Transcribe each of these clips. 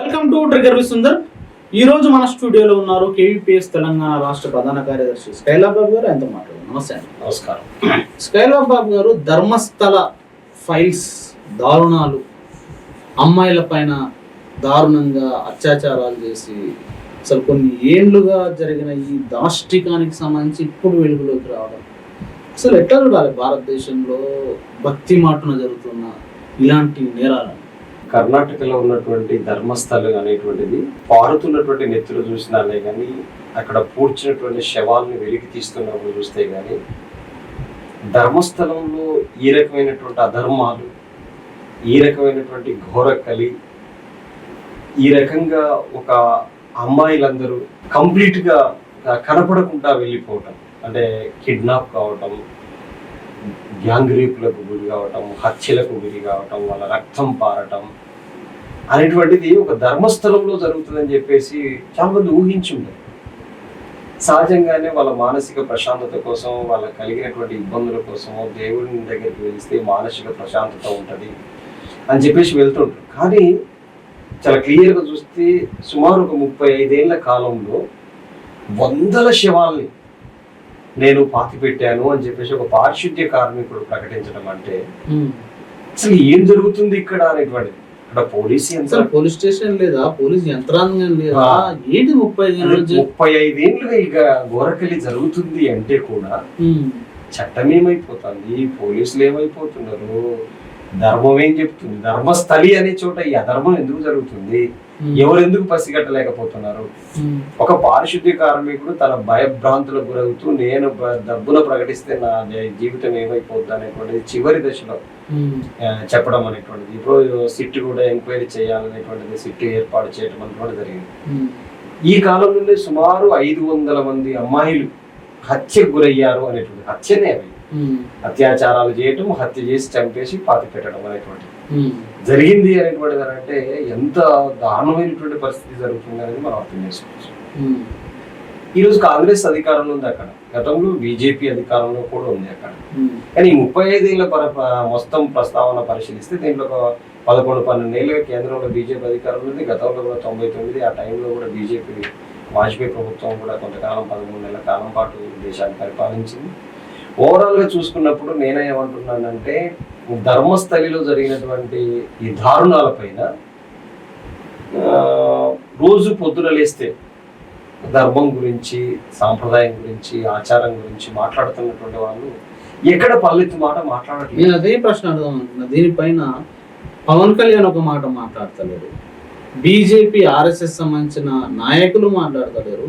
Welcome to trigger Sundar ఈ రోజు మన స్టూడియోలో ఉన్నారు కేవీపీఎస్ తెలంగాణ రాష్ట్ర ప్రధాన కార్యదర్శి స్కైలాబ్ బాబు గారు. ఆయనతో మాట్లాడారు నమస్తే. నమస్కారం. స్కైలాబ్ బాబు గారు ధర్మస్థల ఫైల్స్ దారుణాలు అమ్మాయిల పైన దారుణంగా అత్యాచారాలు చేసి అసలు కొన్ని ఏండ్లుగా జరిగిన ఈ దాష్టికానికి సంబంధించి ఇప్పుడు వెలుగులోకి రావడం. అసలు ఎట్లా చూడాలి? భారతదేశంలో భక్తి మాటున జరుగుతున్న ఇలాంటి నేరాలను. కర్ణాటకలో ఉన్నటువంటి ధర్మస్థలం అనేటువంటిది పారుతున్నటువంటి నెత్తులు చూసినాలే కానీ అక్కడ పూడ్చినటువంటి శవాల్ని వెలికి తీస్తున్నప్పుడు చూస్తే కానీ ధర్మస్థలంలో ఈ రకమైనటువంటి అధర్మాలు ఈ రకమైనటువంటి ఘోర కలి ఈ రకంగా ఒక అమ్మాయిలందరూ కంప్లీట్గా కనపడకుండా వెళ్ళిపోవటం అంటే కిడ్నాప్ కావటం గ్యాంగ్ రేపులకు గురి కావటం హత్యలకు గురి కావటం వాళ్ళ రక్తం పారటం అనేటువంటిది ఒక ధర్మస్థలంలో జరుగుతుందని చెప్పేసి చాలా మంది సహజంగానే వాళ్ళ మానసిక ప్రశాంతత కోసం వాళ్ళ కలిగినటువంటి ఇబ్బందుల కోసం దేవుని దగ్గరికి వెళ్తే మానసిక ప్రశాంతత ఉంటుంది అని చెప్పేసి వెళ్తుంటారు. కానీ చాలా క్లియర్గా చూస్తే సుమారు ఒక ముప్పై ఐదేళ్ళ కాలంలో వందల శవాల్ని నేను పాతి పెట్టాను అని చెప్పేసి ఒక పారిశుద్ధ్య కార్మికుడు ప్రకటించడం అంటే అసలు ఏం జరుగుతుంది ఇక్కడ అనేటువంటిది? ఇక్కడ పోలీస్ యంత్రం పోలీస్ స్టేషన్ లేదా పోలీస్ యంత్రాంగం లేదా. ఏంటి ముప్పై ముప్పై ఐదేళ్ళుగా ఇక గోరకలి జరుగుతుంది అంటే కూడా చట్టం ఏమైపోతుంది? పోలీసులు ఏమైపోతున్నారు? ధర్మం ఏం చెప్తుంది? ధర్మస్థలి అనే చోట ఈ అధర్మం ఎందుకు జరుగుతుంది? ఎవరు ఎందుకు పసిగట్టలేకపోతున్నారు? ఉమ్, ఒక పారిశుద్ధ్య కార్మికుడు తన భయభ్రాంతులకు గురవుతూ నేను డబ్బున ప్రకటిస్తే నా జీవితం ఏమైపోద్ది అనేటువంటిది చివరి దశలో ఆ, చెప్పడం అనేటువంటిది. ఇప్పుడు సిట్ కూడా ఎంక్వైరీ చేయాలనేటువంటిది సిట్ ఏర్పాటు చేయడం అనేటువంటిది జరిగింది. ఈ కాలం నుండి సుమారు ఐదు వందల మంది అమ్మాయిలు హత్యకు గురయ్యారు అనేటువంటి హత్యనే అవి అత్యాచారాలు చేయటం హత్య చేసి చంపేసి పాతి పెట్టడం అనేటువంటిది జరిగింది అనేటువంటిది అని అంటే ఎంత దారుణమైనటువంటి పరిస్థితి జరుగుతుంది అనేది మనం అర్థం చేసుకోవచ్చు. ఉమ్, ఈ రోజు కాంగ్రెస్ అధికారంలో ఉంది అక్కడ. గతంలో బీజేపీ అధికారంలో కూడా ఉంది అక్కడ. ఉమ్, కానీ ఈ ముప్పై ఐదేళ్ళ పర మొత్తం ప్రస్తావన పరిశీలిస్తే దీంట్లో ఒక పదకొండు పన్నెండు ఏళ్ళుగా కేంద్రంలో బీజేపీ అధికారంలో ఉంది. గతంలో కూడా తొంభై తొమ్మిది ఆ టైంలో కూడా బీజేపీ వాజ్పేయి ప్రభుత్వం కూడా కొంతకాలం పదమూడు నెలల కాలం పాటు దేశాన్ని పరిపాలించింది. ఓవరాల్గా చూసుకున్నప్పుడు నేనేమంటున్నానంటే ధర్మస్థలిలో జరిగినటువంటి ఈ దారుణాలపైన రోజు పొద్దున లేస్తే ధర్మం గురించి సాంప్రదాయం గురించి ఆచారం గురించి మాట్లాడుతున్నటువంటి వాళ్ళు ఎక్కడ పల్లెత్తు మాట మాట్లాడట్లేదు. నేను అదే ప్రశ్న అడుగుదాం దీనిపైన పవన్ కళ్యాణ్ ఒక మాట మాట్లాడతలేరు. బీజేపీ ఆర్ఎస్ఎస్ సంబంధించిన నాయకులు మాట్లాడతలేరు.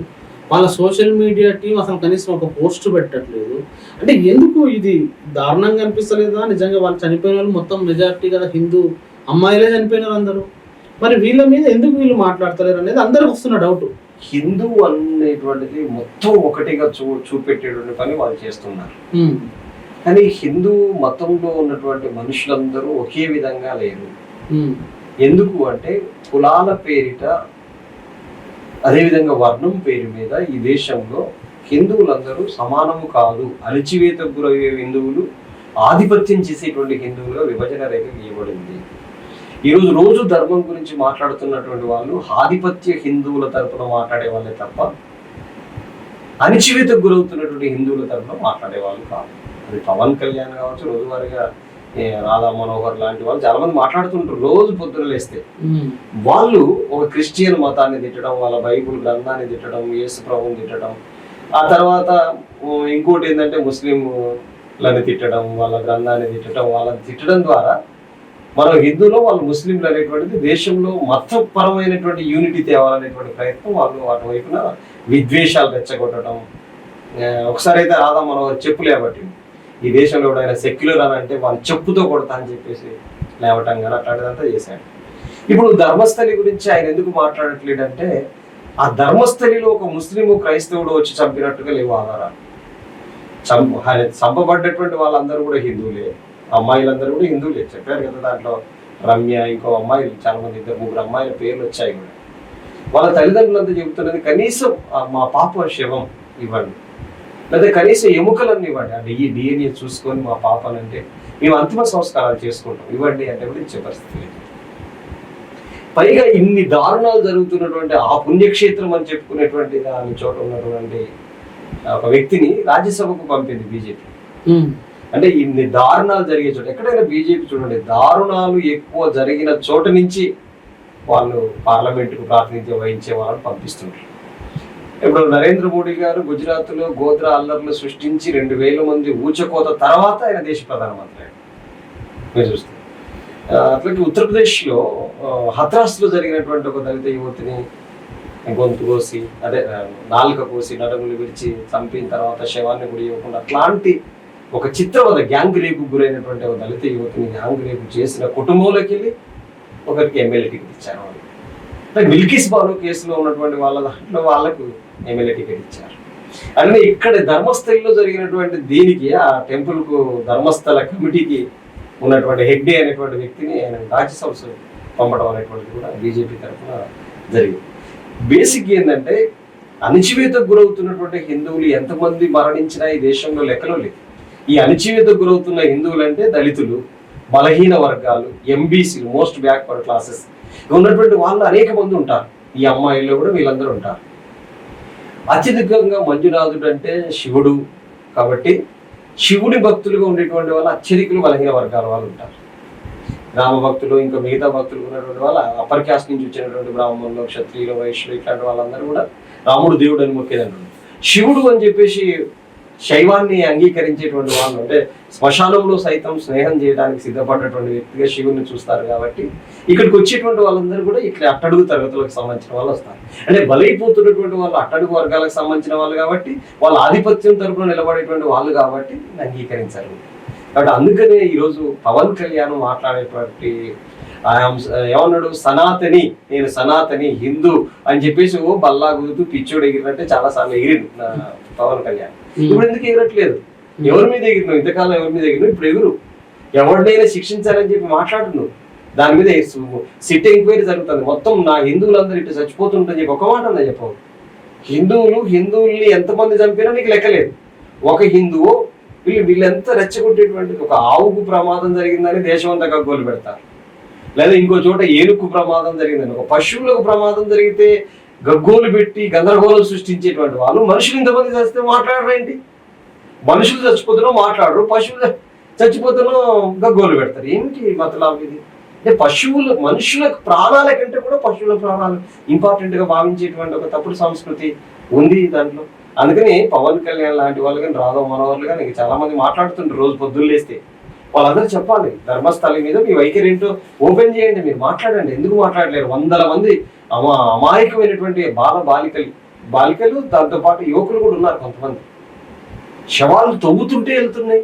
వాళ్ళ సోషల్ మీడియా టీం అసలు కనీసం ఒక పోస్ట్ పెట్టట్లేదు. అంటే ఎందుకు ఇది దారుణంగా అనిపిస్తలేదా? నిజంగా వాళ్ళు చనిపోయిన వాళ్ళు మొత్తం మెజారిటీ కదా హిందూ అమ్మాయిలే చనిపోయినారు అందరూ. మరి వీళ్ళ మీద ఎందుకు వీళ్ళు మాట్లాడతలేరు అనేది అందరికి వస్తున్న డౌట్. హిందూ అనేటువంటిది మొత్తం ఒకటిగా చూ చూపెట్టేటువంటి పని వాళ్ళు చేస్తున్నారు. కానీ హిందూ మతంలో ఉన్నటువంటి మనుషులందరూ ఒకే విధంగా లేరు. ఎందుకు అంటే కులాల పేరిట అదేవిధంగా వర్ణం పేరు మీద ఈ దేశంలో హిందువులందరూ సమానము కాదు అణిచివేతకు గురయ్యే హిందువులు ఆధిపత్యం చేసేటువంటి హిందువులుగా విభజన రేఖ గీయబడింది ఈరోజు రోజు ధర్మం గురించి మాట్లాడుతున్నటువంటి వాళ్ళు ఆధిపత్య హిందువుల తరపున మాట్లాడే వాళ్ళే తప్ప అణిచివేతకు గురవుతున్నటువంటి హిందువుల తరపున మాట్లాడే వాళ్ళు కాదు. అది పవన్ కళ్యాణ్ కావచ్చు రోజువారీగా రాధా మనోహర్ లాంటి వాళ్ళు చాలా మంది మాట్లాడుతుంటారు. రోజు పొద్దున లేస్తే. వాళ్ళు ఒక క్రిస్టియన్ మతాన్ని తిట్టడం వాళ్ళ బైబుల్ గ్రంథాన్ని తిట్టడం యేసు ప్రభుని తిట్టడం. ఆ తర్వాత ఇంకోటి ఏంటంటే ముస్లింలని తిట్టడం వాళ్ళ గ్రంథాన్ని తిట్టడం వాళ్ళని తిట్టడం ద్వారా మనం హిందువులో వాళ్ళు ముస్లింలు అనేటువంటిది దేశంలో మతపరమైనటువంటి యూనిటీ తేవాలనేటువంటి ప్రయత్నం వాళ్ళు అటువైపున విద్వేషాలు రెచ్చగొట్టడం. ఒకసారి అయితే రాధా మనోహర్ చెప్పు లేబట్టి ఈ దేశంలో ఎవడైనా సెక్యులర్ అని అంటే వాళ్ళు చెప్పుతో కొడతా అని చెప్పేసి లేవటం కానీ అట్లాంటిదంతా చేశాడు. ఇప్పుడు ధర్మస్థలి గురించి ఆయన ఎందుకు మాట్లాడట్లేడంటే ఆ ధర్మస్థలిలో ఒక ముస్లిం క్రైస్తవుడు వచ్చి చంపినట్టుగా లేవు ఆధారాలు. చంప ఆయన చంపబడ్డటువంటి వాళ్ళందరూ కూడా హిందువులే. అమ్మాయిలందరూ కూడా హిందువులే. చెప్పారు కదా దాంట్లో రమ్య ఇంకో అమ్మాయిలు చాలా మంది ఇద్దరు ముగ్గురు అమ్మాయిల పేర్లు వచ్చాయి కూడా. వాళ్ళ తల్లిదండ్రులంతా చెబుతున్నది కనీసం మా పాప శవం ఇవ్వండి. లేదా కనీసం ఎముకలన్నీ ఇవ్వండి. అంటే ఈ డిఎన్ఏ చూసుకొని మా పాపనంటే మేము అంతిమ సంస్కారాలు చేసుకుంటాం. ఇవ్వండి అంటే కూడా ఇచ్చే పరిస్థితి లేదు. పైగా ఇన్ని దారుణాలు జరుగుతున్నటువంటి ఆ పుణ్యక్షేత్రం అని చెప్పుకునేటువంటి దాని చోట ఉన్నటువంటి ఒక వ్యక్తిని రాజ్యసభకు పంపింది బీజేపీ. అంటే ఇన్ని దారుణాలు జరిగే చోట ఎక్కడైనా బీజేపీ చూడండి దారుణాలు ఎక్కువ జరిగిన చోట నుంచి వాళ్ళు పార్లమెంటుకు ప్రాతినిధ్యం వహించే వాళ్ళని పంపిస్తుంటారు. ఇప్పుడు నరేంద్ర మోడీ గారు గుజరాత్లో గోద్రా అల్లర్లు సృష్టించి రెండు వేల మంది ఊచకోత తర్వాత ఆయన దేశ ప్రధానమంత్రి మీరు చూస్తే. ఆ, అట్లాగే ఉత్తరప్రదేశ్లో ఆ, హత్రాస్లో జరిగినటువంటి ఒక దళిత యువతిని గొంతు కోసి అదే నాలుక కోసి నడుములు విరిచి చంపిన తర్వాత శవాన్ని గుడి ఇవ్వకుండా అట్లాంటి ఒక చిత్రవద గ్యాంగ్ రేపు గురైనటువంటి ఒక దళిత యువతిని గ్యాంగ్ రేపు చేసిన కుటుంబంలోకి వెళ్ళి ఒకరికి ఎమ్మెల్యే టికెట్ ఇచ్చారు. వాళ్ళు మిల్కిస్ బాను కేసులో ఉన్నటువంటి వాళ్ళ దాంట్లో వాళ్ళకు ఎమ్మెల్యే టికెట్ ఇచ్చారు. అంటే ఇక్కడ ధర్మస్థలిలో జరిగినటువంటి దీనికి ఆ టెంపుల్కు ధర్మస్థల కమిటీకి ఉన్నటువంటి హెగ్డే అనేటువంటి వ్యక్తిని ఆయన రాజ్యసభ పంపడం అనేటువంటిది కూడా బీజేపీ తరఫున జరిగింది. బేసిక్ ఏంటంటే అణచివేతకు గురవుతున్నటువంటి హిందువులు ఎంతమంది మరణించినా ఈ దేశంలో లెక్కలో లేదు ఈ అణచివేతకు గురవుతున్న హిందువులు అంటే దళితులు బలహీన వర్గాలు ఎంబీసీలు మోస్ట్ బ్యాక్వర్డ్ క్లాసెస్. ఉన్నటువంటి వాళ్ళు అనేక మంది ఉంటారు. ఈ అమ్మాయిల్లో కూడా వీళ్ళందరూ ఉంటారు. అత్యధికంగా మంజునాథుడు అంటే శివుడు. కాబట్టి శివుడి భక్తులుగా ఉండేటువంటి వాళ్ళు అత్యధికులు బలహీన వర్గాల వాళ్ళు ఉంటారు. రామ భక్తులు ఇంకా మిగతా భక్తులు ఉన్నటువంటి వాళ్ళ అప్పర్ క్యాస్ట్ నుంచి వచ్చినటువంటి బ్రాహ్మణులు క్షత్రియులు వైశ్యులు ఇట్లాంటి వాళ్ళందరూ కూడా రాముడు దేవుడు అని మొక్కేదంటారు శివుడు అని చెప్పేసి శైవాన్ని అంగీకరించేటువంటి వాళ్ళు అంటే శ్మశానంలో సైతం స్నేహం చేయడానికి సిద్ధపడ్డటువంటి వ్యక్తిగా శివుని చూస్తారు కాబట్టి ఇక్కడికి వచ్చేటువంటి వాళ్ళందరూ కూడా ఇట్లా అట్టడుగు తరగతులకు సంబంధించిన వాళ్ళు వస్తారు. అంటే బలైపోతున్నటువంటి వాళ్ళు అట్టడుగు వర్గాలకు సంబంధించిన వాళ్ళు కాబట్టి వాళ్ళ ఆధిపత్యం తరపున నిలబడేటువంటి వాళ్ళు కాబట్టి అంగీకరించారు. కాబట్టి అందుకనే ఈరోజు పవన్ కళ్యాణ్ మాట్లాడేటువంటి ఏమన్నాడు? సనాతని నేను సనాతని హిందూ అని చెప్పేసి ఓ బల్లా గుర్తు పిచ్చోడు ఎగిరినట్టే చాలా సార్లు ఎగిరి నా పవన్ కళ్యాణ్. ఇప్పుడు ఎందుకు ఎగరట్లేదు? ఎవరి మీద ఎగిరినావు ఇంతకాలం ఎవరి మీద ఎగిరినావు ఇప్పుడు ఎగురు. ఎవరినైనా శిక్షించాలని చెప్పి మాట్లాడును దాని మీద సిట్ ఎంక్వైరీ జరుగుతుంది. మొత్తం నా హిందువులందరూ ఇటు చచ్చిపోతుంటని చెప్పి ఒక మాట అన్నా చెప్పవు? హిందువులు హిందువుల్ని ఎంతమంది చంపినా నీకు లెక్కలేదు ఒక హిందువు వీళ్ళు వీళ్ళెంత రెచ్చగొట్టేటువంటి ఒక ఆవుకు ప్రమాదం జరిగిందని దేశం అంతా గగ్గోలు పెడతారు. లేదా ఇంకో చోట ఏనుగు ప్రమాదం జరిగిందని ఒక పశువులకు ప్రమాదం జరిగితే గగ్గోలు పెట్టి గందరగోళం సృష్టించేటువంటి వాళ్ళు. మనుషులు ఇంతమంది చచ్చితే మాట్లాడరేంటి మనుషులు చచ్చిపోతున్నా మాట్లాడరు పశువులు చచ్చిపోతున్నా గగ్గోలు పెడతారు. ఏమిటి మతలాభం ఇది? అంటే పశువులు మనుషుల ప్రాణాల కంటే కూడా పశువుల ప్రాణాలు ఇంపార్టెంట్గా భావించేటువంటి ఒక తప్పుడు సంస్కృతి ఉంది దాంట్లో. అందుకని పవన్ కళ్యాణ్ లాంటి వాళ్ళు కానీ రాధవ్ మనోహర్లు కానీ ఇంకా చాలా మంది మాట్లాడుతుంటారు రోజు పొద్దున్న లేస్తే. వాళ్ళందరూ చెప్పాలి ధర్మస్థలం మీద మీ వైఖరి ఏంటో ఓపెన్ చేయండి మీరు మాట్లాడండి. ఎందుకు మాట్లాడలేరు? వందల మంది అమా అమాయకమైనటువంటి బాల బాలికలు. బాలికలు దాంతోపాటు యువకులు కూడా ఉన్నారు కొంతమంది. శవాలు తవ్వుతుంటే వెళ్తున్నాయి.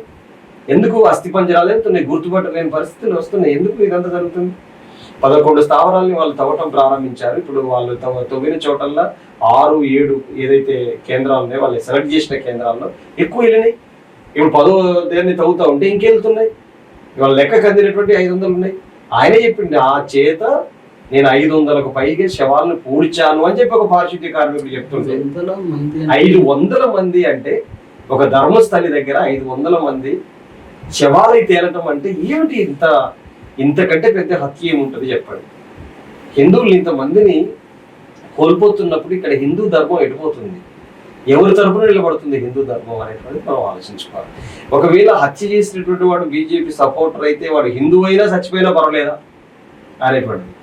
ఎందుకు అస్థి పంజరాలు వెళ్తున్నాయి? గుర్తుపట్టలేని పరిస్థితులు వస్తున్నాయి. ఎందుకు ఇదంతా జరుగుతుంది? పదకొండు స్థావరాలని వాళ్ళు తవ్వటం ప్రారంభించారు. ఇప్పుడు వాళ్ళు తవ్వ తవ్విన చోటల్లా ఆరు ఏడు ఏదైతే కేంద్రాలు ఉన్నాయో వాళ్ళు సెలెక్ట్ చేసిన కేంద్రాల్లో ఎక్కువ వెళ్ళినాయి. ఇప్పుడు పదో దేన్ని తవ్వుతా ఉంటే ఇంకెళ్తున్నాయి. ఇవాళ లెక్క కందినటువంటి ఐదు వందలు ఉన్నాయి. ఆయనే చెప్పింది ఆ చేత నేను ఐదు వందలకు పైగా శవాలను పూడ్చాను అని చెప్పి ఒక పారిశుద్ధ్య కార్మికుడు చెప్తుంటే ఐదు వందల మంది అంటే? ఒక ధర్మస్థలి దగ్గర ఐదు వందల మంది శవాలై తేలటం అంటే ఏమిటి ఇంత ఇంతకంటే పెద్ద హత్య ఏముంటుంది చెప్పండి. హిందువులు ఇంతమందిని కోల్పోతున్నప్పుడు ఇక్కడ హిందూ ధర్మం ఎడిపోతుంది ఎవరి తరపున నిలబడుతుంది హిందూ ధర్మం అనేటువంటి మనం ఆలోచించుకోవాలి. ఒకవేళ హత్య చేసినటువంటి వాడు బీజేపీ సపోర్టర్ అయితే వాడు హిందూ అయినా చచ్చిపోయినా పర్వాలేదా అనేటువంటిది.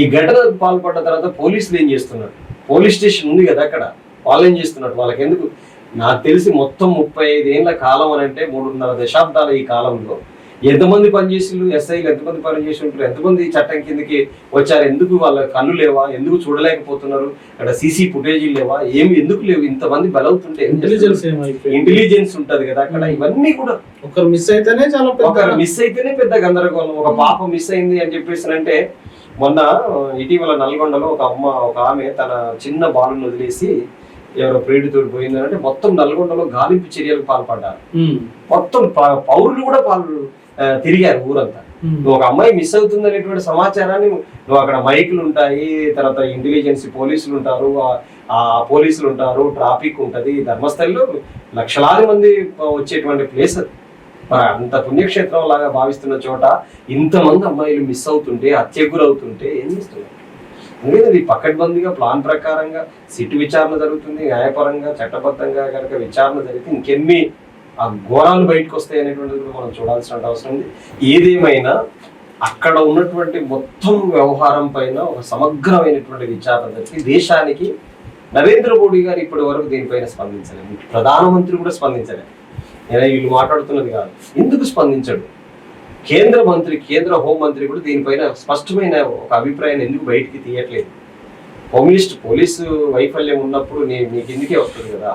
ఈ ఘటనకు పాల్పడ్డ తర్వాత పోలీసులు ఏం చేస్తున్నారు? పోలీస్ స్టేషన్ ఉంది కదా అక్కడ. వాళ్ళు ఏం చేస్తున్నారు? వాళ్ళకి ఎందుకు నాకు తెలిసి మొత్తం ముప్పై ఐదు ఏళ్ళ కాలం అని అంటే మూడున్నర దశాబ్దాల ఈ కాలంలో ఎంతమంది పనిచేసిండ్రు ఎస్ఐలు ఎంతమంది పనిచేసి ఉంటారు? ఎంతమంది చట్టం కిందకి వచ్చారు? ఎందుకు వాళ్ళ కళ్ళు లేవా? ఎందుకు చూడలేకపోతున్నారు? అక్కడ సీసీ ఫుటేజీలు లేవా? ఏమి ఎందుకు లేవు? ఇంతమంది బలవుతుంటే ఇంటెలిజెన్స్ ఇంటెలిజెన్స్ ఉంటది కదా అక్కడ. ఇవన్నీ కూడా ఒకరు మిస్ అయితేనే చాలా ఒక పెద్ద మిస్ అయితేనే పెద్ద గందరగోళం. ఒక పాప మిస్ అయింది అని చెప్పేసి అంటే మొన్న ఇటీవల నల్గొండలో ఒక అమ్మ ఒక ఆమె తన చిన్న బాలుని వదిలేసి ఎవరో ప్రేడితో పోయింది అంటే మొత్తం నల్గొండలో గాలింపు చర్యలకు పాల్పడ్డారు. మొత్తం పౌరులు కూడా పాలు తిరిగారు ఊరంతా. నువ్వు ఒక అమ్మాయి మిస్ అవుతుంది అనేటువంటి సమాచారాన్ని నువ్వు అక్కడ మైకులు ఉంటాయి తర్వాత ఇంటెలిజెన్స్ పోలీసులు ఉంటారు ఆ- ఆ పోలీసులు ఉంటారు ట్రాఫిక్ ఉంటది ధర్మస్థలిలో లక్షలాది మంది వచ్చేటువంటి ప్లేస్ అది. మరి అంత పుణ్యక్షేత్రం లాగా భావిస్తున్న చోట ఇంతమంది అమ్మాయిలు మిస్ అవుతుంటే హత్య గురవుతుంటే ఏం చేస్తున్నారు? ఎందుకంటే ఇది పకడ్బందీగా ప్లాన్ ప్రకారంగా సిట్ విచారణ జరుగుతుంది న్యాయపరంగా చట్టబద్ధంగా కనుక విచారణ జరిగితే ఇంకెన్ని ఆ ఘోరాలు బయటకు వస్తాయి అనేటువంటిది కూడా మనం చూడాల్సిన అవసరం ఉంది. ఏదేమైనా అక్కడ ఉన్నటువంటి మొత్తం వ్యవహారం పైన ఒక సమగ్రమైనటువంటి విచారణ జరిపి దేశానికి నరేంద్ర మోడీ గారు ఇప్పటి వరకు దీనిపైన స్పందించలేదు. ప్రధానమంత్రి కూడా స్పందించలేదు. నేను వీళ్ళు మాట్లాడుతున్నది కాదు. ఎందుకు స్పందించడు? కేంద్ర మంత్రి కేంద్ర హోంమంత్రి కూడా దీనిపైన స్పష్టమైన ఒక అభిప్రాయాన్ని ఎందుకు బయటికి తీయట్లేదు? హోమ్ మినిస్టర్ పోలీసు వైఫల్యం ఉన్నప్పుడు నేను నీకు ఎందుకే వస్తుంది కదా?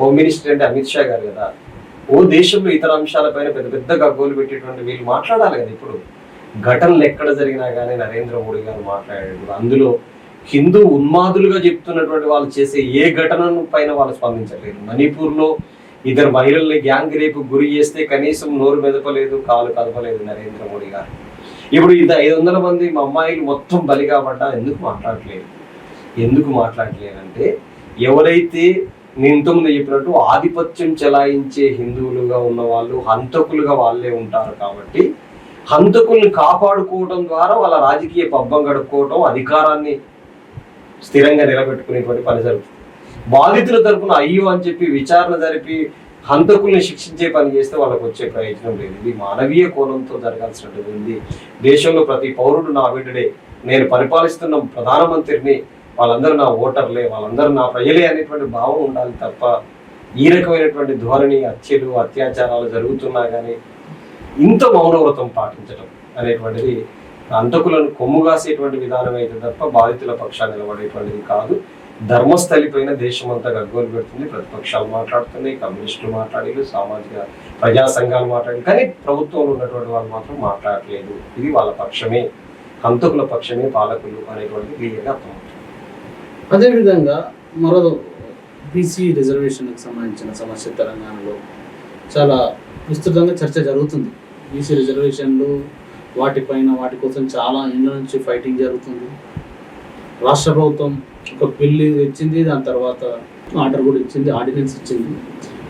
హోమ్ మినిస్టర్ అంటే అమిత్ షా గారు కదా? ఓ దేశంలో ఇతర అంశాలపైన పెద్ద పెద్ద గగ్గోలు పెట్టేటువంటి వీళ్ళు మాట్లాడాలి కదా ఇప్పుడు. ఘటనలు ఎక్కడ జరిగినా కానీ నరేంద్ర మోడీ గారు మాట్లాడాడు అందులో హిందూ ఉన్మాదులుగా చెప్తున్నటువంటి వాళ్ళు చేసే ఏ ఘటనను పైన వాళ్ళు స్పందించలేరు మణిపూర్లో ఇద్దరు మహిళల్ని గ్యాంగ్ రేపు గురి చేస్తే కనీసం నోరు మెదపలేదు కాలు కదపలేదు నరేంద్ర మోడీ గారు. ఇప్పుడు ఇంత ఐదు వందల మంది మా అమ్మాయిలు మొత్తం బలిగా పడ్డా ఎందుకు మాట్లాడట్లేదు? ఎందుకు మాట్లాడలేదంటే ఎవరైతే నేను ఇంతకుముందు చెప్పినట్టు ఆధిపత్యం చెలాయించే హిందువులుగా ఉన్న వాళ్ళు హంతకులుగా వాళ్ళే ఉంటారు కాబట్టి హంతకుల్ని కాపాడుకోవడం ద్వారా వాళ్ళ రాజకీయ పబ్బం గడుపుకోవటం అధికారాన్ని స్థిరంగా నిలబెట్టుకునేటువంటి పని జరుగుతుంది బాధితుల తరపున అయ్యో అని చెప్పి విచారణ జరిపి హంతకుల్ని శిక్షించే పని చేస్తే వాళ్ళకు వచ్చే ప్రయోజనం లేదు. ఇది మానవీయ కోణంతో జరగాల్సినటువంటి ఉంది దేశంలో ప్రతి పౌరుడు నా బిడ్డడే నేను పరిపాలిస్తున్న ప్రధానమంత్రిని వాళ్ళందరూ నా ఓటర్లే వాళ్ళందరూ నా ప్రజలే అనేటువంటి భావం ఉండాలి తప్ప ఈ రకమైనటువంటి ధోరణి హత్యలు అత్యాచారాలు జరుగుతున్నా కానీ ఇంత మౌనవ్రతం పాటించడం అనేటువంటిది అంతకులను కొమ్ముగాసేటువంటి విధానం అయితే తప్ప బాధితుల పక్షాన్ని నిలబడేటువంటిది కాదు. ధర్మస్థలి పైన దేశమంతా గగ్గోలు పెడుతుంది. ప్రతిపక్షాలు మాట్లాడుతున్నాయి కమ్యూనిస్టులు మాట్లాడారు సామాజిక ప్రజా సంఘాలు మాట్లాడి కానీ ప్రభుత్వంలో ఉన్నటువంటి వాళ్ళు మాత్రం మాట్లాడలేదు ఇది వాళ్ళ పక్షమే. హంతకుల పక్షమే పాలకులు అనేటువంటి క్లియర్గా అర్థమవుతుంది. అదేవిధంగా మరో బీసీ రిజర్వేషన్కి సంబంధించిన సమస్య తెలంగాణలో చాలా విస్తృతంగా చర్చ జరుగుతుంది. బీసీ రిజర్వేషన్లు వాటిపైన వాటి కోసం చాలా ఏళ్ళ నుంచి ఫైటింగ్ జరుగుతుంది. రాష్ట్ర ప్రభుత్వం ఒక బిల్లు ఇచ్చింది దాని తర్వాత ఆర్డర్ కూడా ఇచ్చింది ఆర్డినెన్స్ ఇచ్చింది.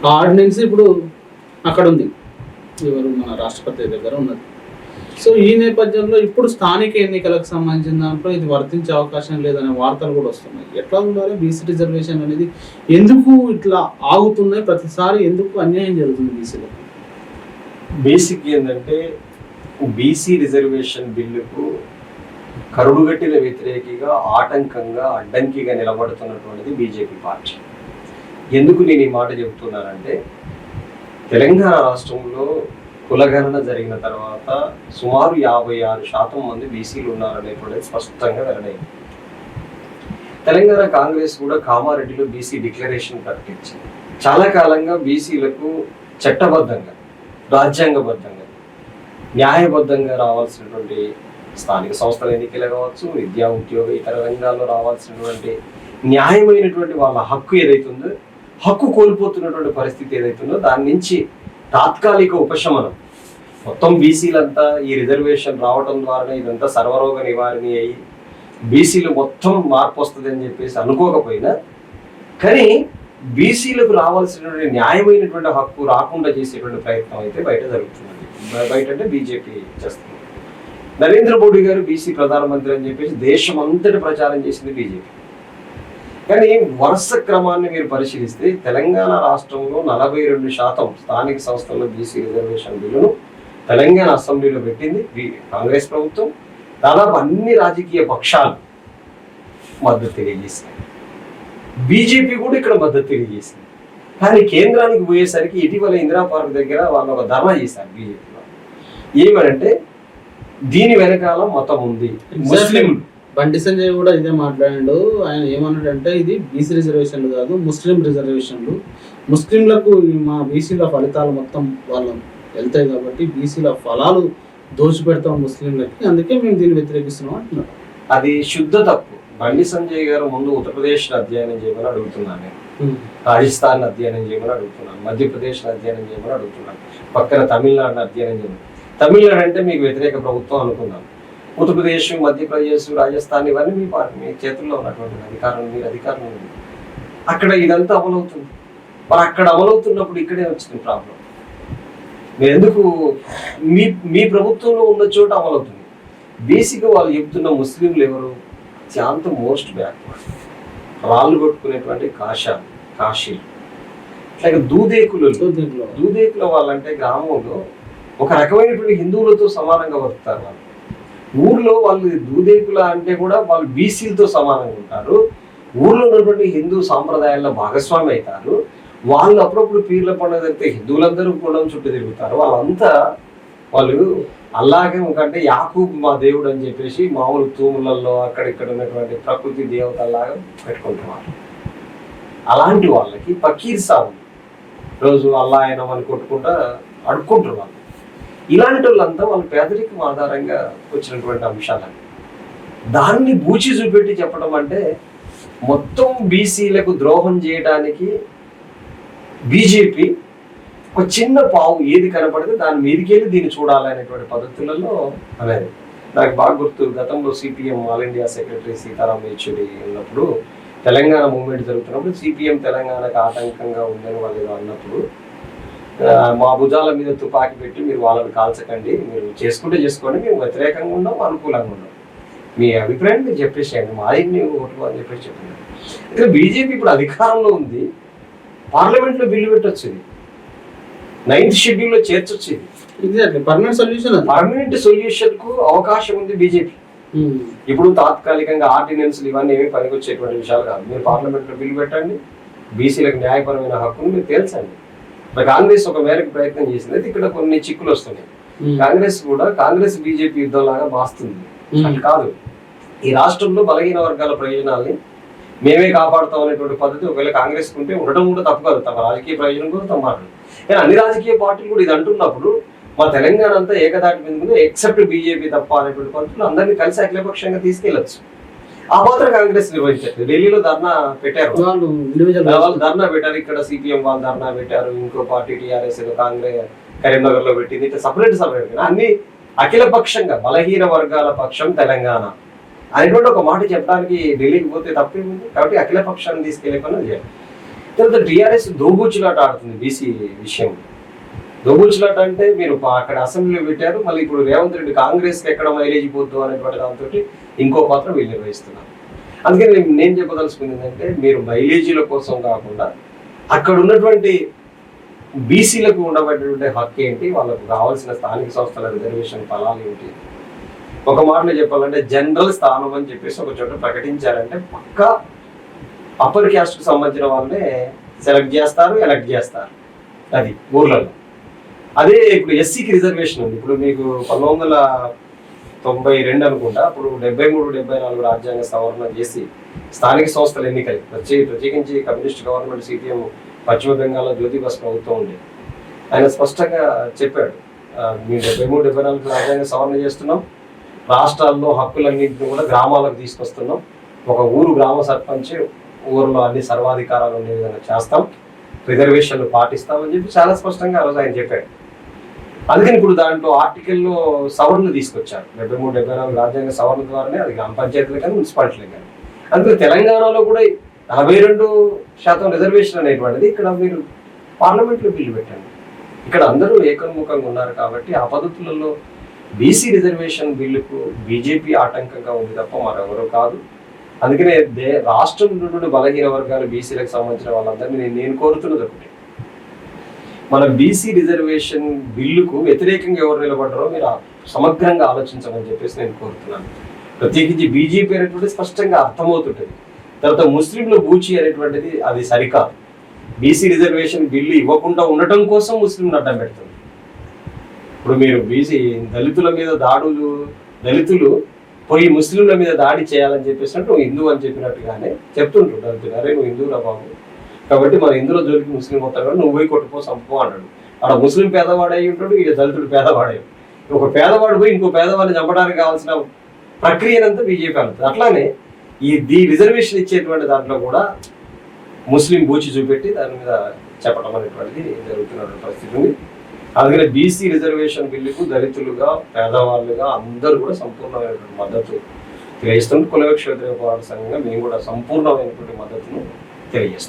ఆ ఆర్డినెన్స్ ఇప్పుడు అక్కడ ఉంది. ఎవరు మన రాష్ట్రపతి దగ్గర ఉన్నది. సో ఈ నేపథ్యంలో ఇప్పుడు స్థానిక ఎన్నికలకు సంబంధించిన దాంట్లో ఇది వర్తించే అవకాశం లేదనే వార్తలు కూడా వస్తున్నాయి. ఎట్లా ఉండాలి? బీసీ రిజర్వేషన్ అనేది ఎందుకు ఇట్లా ఆగుతున్నాయి? ప్రతిసారి ఎందుకు అన్యాయం జరుగుతుంది బీసీలో బేసిక్ ఏంటంటే బీసీ రిజర్వేషన్ బిల్లుకు కరుడుగట్టిన వ్యతిరేకిగా ఆటంకంగా అడ్డంకిగా నిలబడుతున్నటువంటిది బీజేపీ పార్టీ. ఎందుకు నేను ఈ మాట చెబుతున్నానంటే తెలంగాణ రాష్ట్రంలో కులగణన జరిగిన తర్వాత సుమారు యాభై ఆరు శాతం మంది బీసీలు ఉన్నారనేటువంటిది స్పష్టంగా వెల్లడైంది. తెలంగాణ కాంగ్రెస్ కూడా కామారెడ్డిలో బీసీ డిక్లరేషన్ ప్రకటించింది. చాలా కాలంగా బీసీలకు చట్టబద్ధంగా రాజ్యాంగబద్ధంగా న్యాయబద్ధంగా రావాల్సినటువంటి స్థానిక సంస్థల ఎన్నికలు కావచ్చు విద్యా ఉద్యోగ ఇతర రంగాల్లో రావాల్సినటువంటి న్యాయమైనటువంటి వాళ్ళ హక్కు ఏదైతుందో హక్కు కోల్పోతున్నటువంటి పరిస్థితి ఏదైతుందో దాని నుంచి తాత్కాలిక ఉపశమనం. మొత్తం బీసీలంతా ఈ రిజర్వేషన్ రావడం ద్వారానే ఇదంతా సర్వరోగ నివారణ అయ్యి బీసీలు మొత్తం మార్పు వస్తుంది అని చెప్పేసి అనుకోకపోయినా కానీ బీసీలకు రావాల్సినటువంటి న్యాయమైనటువంటి హక్కు రాకుండా చేసేటువంటి ప్రయత్నం అయితే బయట జరుగుతుంది బయట అంటే బీజేపీ చేస్తుంది. నరేంద్ర మోడీ గారు బీసీ ప్రధానమంత్రి అని చెప్పేసి దేశం అంతటి ప్రచారం చేసింది బీజేపీ. కానీ వరుస క్రమాన్ని మీరు పరిశీలిస్తే తెలంగాణ రాష్ట్రంలో నలభై రెండు శాతం స్థానిక సంస్థల్లో బీసీ రిజర్వేషన్ బిల్లును తెలంగాణ అసెంబ్లీలో పెట్టింది కాంగ్రెస్ ప్రభుత్వం. దాదాపు అన్ని రాజకీయ పక్షాలు మద్దతు తెలియజేసింది బీజేపీ కూడా ఇక్కడ మద్దతు తెలియజేసింది. కానీ కేంద్రానికి పోయేసరికి ఇటీవల ఇందిరా పార్క్ దగ్గర వాళ్ళు ఒక ధర్నా చేశారు బీజేపీలో. ఏమనంటే దీని వెనకాల మతం ఉంది. ముస్లిం బండి సంజయ్ కూడా ఇదే మాట్లాడాడు. ఆయన ఏమన్నాడంటే ఇది బీసీ రిజర్వేషన్లు కాదు ముస్లిం రిజర్వేషన్లు. ముస్లింలకు మా బీసీల ఫలితాలు మొత్తం వాళ్ళు వెళ్తాయి కాబట్టి బీసీల ఫలాలు దోచిపెడతాం ముస్లింలకి. అందుకే మేము దీన్ని వ్యతిరేకిస్తున్నాం అంటున్నారు. అది శుద్ధ తప్పు. బండి సంజయ్ గారు ముందు ఉత్తరప్రదేశ్ అధ్యయనం చేయమని అడుగుతున్నాను నేను. రాజస్థాన్ అధ్యయనం చేయమని అడుగుతున్నాను. మధ్యప్రదేశ్ అధ్యయనం చేయమని అడుగుతున్నాను. పక్కన తమిళనాడుని అధ్యయనం చేయమని. తమిళనాడు అంటే మీకు వ్యతిరేక ప్రభుత్వం అనుకుందాం. ఉత్తరప్రదేశ్ మధ్యప్రదేశ్ రాజస్థాన్ ఇవన్నీ మీ మీ చేతుల్లో ఉన్నటువంటి అధికారం మీరు అధికారం ఉంది. అక్కడ ఇదంతా అమలవుతుంది. మరి అక్కడ అమలవుతున్నప్పుడు ఇక్కడే వచ్చింది ప్రాబ్లం. మీరు ఎందుకు మీ మీ ప్రభుత్వంలో ఉన్న చోట అమలవుతుంది. బేసిక్గా వాళ్ళు చెప్తున్న ముస్లింలు ఎవరు? అత్యంత మోస్ట్ బ్యాక్వర్డ్ రాళ్ళు కొట్టుకునేటువంటి కాషాలు కాశీలు అట్లాగే దూదేకులు. దూదేకుల వాళ్ళంటే గ్రామంలో ఒక రకమైనటువంటి హిందువులతో సమానంగా బతుకుతారు వాళ్ళు. ఊర్లో వాళ్ళు దూదేకుల అంటే కూడా వాళ్ళు బీసీలతో సమానంగా ఉంటారు. ఊర్లో ఉన్నటువంటి హిందూ సాంప్రదాయాల్లో భాగస్వామి అవుతారు. వాళ్ళు అప్పుడప్పుడు పీర్ల పండుగ జరిగితే హిందువులందరూ కూడా చుట్టూ తిరుగుతారు. వాళ్ళంతా వాళ్ళు అలాగే కంటే యాకూబ్ మా దేవుడు అని చెప్పేసి మామూలు తూములలో అక్కడిక్కడ ఉన్నటువంటి ప్రకృతి దేవతలాగా పెట్టుకుంటున్నారు. అలాంటి వాళ్ళకి పకీర్ సాగు రోజు అల్లా ఆయన అని కొట్టుకుంటా అడుక్కుంటున్నారు. వాళ్ళు ఇలాంటి వాళ్ళంతా వాళ్ళ పేదరికం ఆధారంగా వచ్చినటువంటి అంశాలని దాన్ని బూచి చూపెట్టి చెప్పడం అంటే మొత్తం బీసీలకు ద్రోహం చేయడానికి బీజేపీ ఒక చిన్న పావు ఏది కనపడితే దాని మీదకెళ్ళి దీన్ని చూడాలనేటువంటి పద్ధతులలో అనేది. నాకు బాగా గుర్తు గతంలో CPM all India secretary Sitaram Yechury ఉన్నప్పుడు తెలంగాణ మూవ్మెంట్ జరుగుతున్నప్పుడు సిపిఎం తెలంగాణకు ఆటంకంగా ఉందని వాళ్ళు అన్నప్పుడు మా భుజాల మీద తుపాకీ పెట్టి మీరు వాళ్ళని కాల్చకండి. మీరు చేసుకుంటే చేసుకోండి. మేము వ్యతిరేకంగా ఉన్నాం అనుకూలంగా ఉన్నాం. మీ అభిప్రాయం మీరు చెప్పేసేయండి మా ఆయన్ని ఓట్లు అని చెప్పేసి చెప్తున్నారు ఇక్కడ బీజేపీ ఇప్పుడు అధికారంలో ఉంది. పార్లమెంట్లో బిల్లు పెట్టొచ్చు ఇది. నైన్త్ షెడ్యూల్లో చేర్చొచ్చు ఇది. పర్మనెంట్ సొల్యూషన్ పర్మనెంట్ సొల్యూషన్కు అవకాశం ఉంది బీజేపీ. ఉమ్. ఇప్పుడు తాత్కాలికంగా ఆర్డినెన్స్ ఇవన్నీ ఏమి పనికొచ్చేటువంటి విషయాలు కాదు. మీరు పార్లమెంట్లో బిల్లు పెట్టండి. బీసీలకు న్యాయపరమైన హక్కును మీరు తేల్చండి. మరి కాంగ్రెస్ ఒక మేరకు ప్రయత్నం చేసింది ఇక్కడ కొన్ని చిక్కులు వస్తున్నాయి. కాంగ్రెస్ కూడా కాంగ్రెస్ బీజేపీ యుద్ధం లాగా మాస్తుంది. అది కాదు. ఈ రాష్ట్రంలో బలహీన వర్గాల ప్రయోజనాల్ని మేమే కాపాడుతాం అనేటువంటి పద్ధతి ఒకవేళ కాంగ్రెస్ ఉంటే ఉండడం కూడా తప్పు కాదు. తమ రాజకీయ ప్రయోజనం కూడా తమ మాట కానీ అన్ని రాజకీయ పార్టీలు కూడా ఇది అంటున్నప్పుడు మా తెలంగాణ అంతా ఏకదాటి మీద ఎక్సెప్ట్ బీజేపీ తప్ప అనేటువంటి పద్ధతులు అందరినీ కలిసి అఖిలపక్షంగా తీసుకెళ్ళొచ్చు ఆ మాత్రం కాంగ్రెస్ నిర్వహించారు. ఢిల్లీలో ధర్నా పెట్టారు. వాళ్ళు వాళ్ళు ధర్నా పెట్టారు. ఇక్కడ సిపిఎం వాళ్ళు ధర్నా పెట్టారు. ఇంకో పార్టీ టీఆర్ఎస్ కాంగ్రెస్ కరీంనగర్లో పెట్టింది. ఇట్లా సపరేట్ సపరేట్ అన్ని అఖిల పక్షంగా బలహీన వర్గాల పక్షం తెలంగాణ. అనేటువంటి ఒక మాట చెప్పడానికి ఢిల్లీకి పోతే తప్పేముంది? కాబట్టి అఖిల పక్షాన్ని తీసుకెళ్ళే పని చేయాలి. తర్వాత టీఆర్ఎస్ దోబూచులాట ఆడుతుంది బీసీ విషయం దోబూచులాట అంటే మీరు అక్కడ అసెంబ్లీలో పెట్టారు మళ్ళీ ఇప్పుడు రేవంత్ రెడ్డి కాంగ్రెస్కి ఎక్కడ మైలేజ్ పోద్దు అనేటువంటి దాంతో ఇంకో పాత్ర వీళ్ళు నిర్వహిస్తున్నారు. అందుకని నేను- నేను చెప్పదలుచుకుంది ఏంటంటే మీరు మైలేజీల కోసం కాకుండా అక్కడ ఉన్నటువంటి బీసీలకు ఉండబడినటువంటి హక్కు ఏంటి వాళ్ళకు కావాల్సిన స్థానిక సంస్థల రిజర్వేషన్ ఫలాలు ఏంటి? ఒక మాటలో చెప్పాలంటే జనరల్ స్థానం అని చెప్పేసి ఒక చోట ప్రకటించారంటే పక్కా అప్పర్ క్యాస్ట్కు సంబంధించిన వాళ్ళనే సెలెక్ట్ చేస్తారు ఎలక్ట్ చేస్తారు. అది ఊర్లలో. అదే ఇప్పుడు ఎస్సీకి రిజర్వేషన్ ఉంది. ఇప్పుడు మీకు పంతొమ్మిది వందల తొంభై రెండు అనుకుంటా అప్పుడు డెబ్బై మూడు డెబ్బై నాలుగు రాజ్యాంగ సవరణ చేసి స్థానిక సంస్థల ఎన్నికలు. ప్రత్యేక ప్రత్యేకించి కమ్యూనిస్ట్ గవర్నమెంట్ సిపిఎం పశ్చిమ బెంగాల్లో జ్యోతిబస్ ప్రభుత్వం ఉంది. ఆయన స్పష్టంగా చెప్పాడు మేము డెబ్బై మూడు డెబ్బై నాలుగు రాజ్యాంగ సవరణ చేస్తున్నాం. రాష్ట్రాల్లో హక్కులన్నింటినీ కూడా గ్రామాలకు తీసుకొస్తున్నాం. ఒక ఊరు గ్రామ సర్పంచ్ ఊరిలో అన్ని సర్వాధికారాలు ఉండే విధంగా చేస్తాం. రిజర్వేషన్లు పాటిస్తామని చెప్పి చాలా స్పష్టంగా ఆ రోజు ఆయన చెప్పాడు. అందుకని ఇప్పుడు దాంట్లో ఆర్టికల్లో సవరణలు తీసుకొచ్చారు. డెబ్బై మూడు డెబ్బై నాలుగు రాజ్యాంగ సవరణ ద్వారానే అది గ్రామ పంచాయతీలు కానీ మున్సిపాలిటీలు కానీ. అందుకని తెలంగాణలో కూడా నలభై రెండు శాతం రిజర్వేషన్ అనేటువంటిది ఇక్కడ మీరు పార్లమెంట్లో బిల్లు పెట్టండి. ఇక్కడ అందరూ ఏకముఖంగా ఉన్నారు కాబట్టి ఆ పద్ధతులలో బీసీ రిజర్వేషన్ బిల్లుకు బీజేపీ ఆటంకంగా ఉంది తప్ప మరెవరూ కాదు. అందుకనే దే రాష్ట్రం నుండి బలహీన వర్గాలు బీసీలకు సంబంధించిన వాళ్ళందరినీ నేను కోరుతున్నది ఒకటి. మన బీసీ రిజర్వేషన్ బిల్లుకు వ్యతిరేకంగా ఎవరు నిలబడ్డారో మీరు సమగ్రంగా ఆలోచించమని చెప్పేసి నేను కోరుతున్నాను. ప్రత్యేకించి బీజేపీ అనేటువంటిది స్పష్టంగా అర్థమవుతుంటుంది. తర్వాత ముస్లింలు బూచి అనేటువంటిది అది సరికాదు. బీసీ రిజర్వేషన్ బిల్లు ఇవ్వకుండా ఉండటం కోసం ముస్లింలు అడ్డం పెడుతుంది. ఇప్పుడు మీరు బీసీ దళితుల మీద దాడులు దళితులు పోయి ముస్లింల మీద దాడి చేయాలని చెప్పేసి నువ్వు హిందూ అని చెప్పినట్టుగానే చెప్తుంటారు. దళితులు అరే నువ్వు హిందువురా బాబు కాబట్టి మన ఇందులో జోలికి ముస్లిం అవుతాడు నువ్వు పోయి కొట్టుకో చంపుకో అంటాడు అక్కడ ముస్లిం పేదవాడై ఉంటాడు ఇక దళితుడు పేదవాడై ఒక పేదవాడు పోయి ఇంకో పేదవాడిని చంపడానికి కావాల్సిన ప్రక్రియనంతా బీజేపీ అవుతుంది అట్లానే ఈ ది రిజర్వేషన్ ఇచ్చేటువంటి దాంట్లో కూడా ముస్లిం బూచి చూపెట్టి దాని మీద చెప్పడం అనేటువంటిది జరుగుతున్న పరిస్థితి ఉంది. అందుకనే బీసీ రిజర్వేషన్ బిల్లుకు దళితులుగా పేదవాళ్ళుగా అందరూ కూడా సంపూర్ణమైనటువంటి మద్దతు తెలియజేస్తుంది కులవక్షేత్ర పోరాట సంఘంగా మేము కూడా సంపూర్ణమైనటువంటి మద్దతును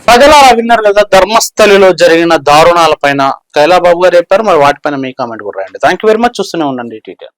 ప్రజలారా విన్నారు కదా ధర్మస్థలిలో జరిగిన దారుణాల పైన కైలాబాబు గారు చెప్పారు. మరి వాటిపైన మీ కామెంట్ కూడా రాయండి. థ్యాంక్ యూ వెరీ మచ్ చూస్తూనే ఉండండి. టీటీఆర్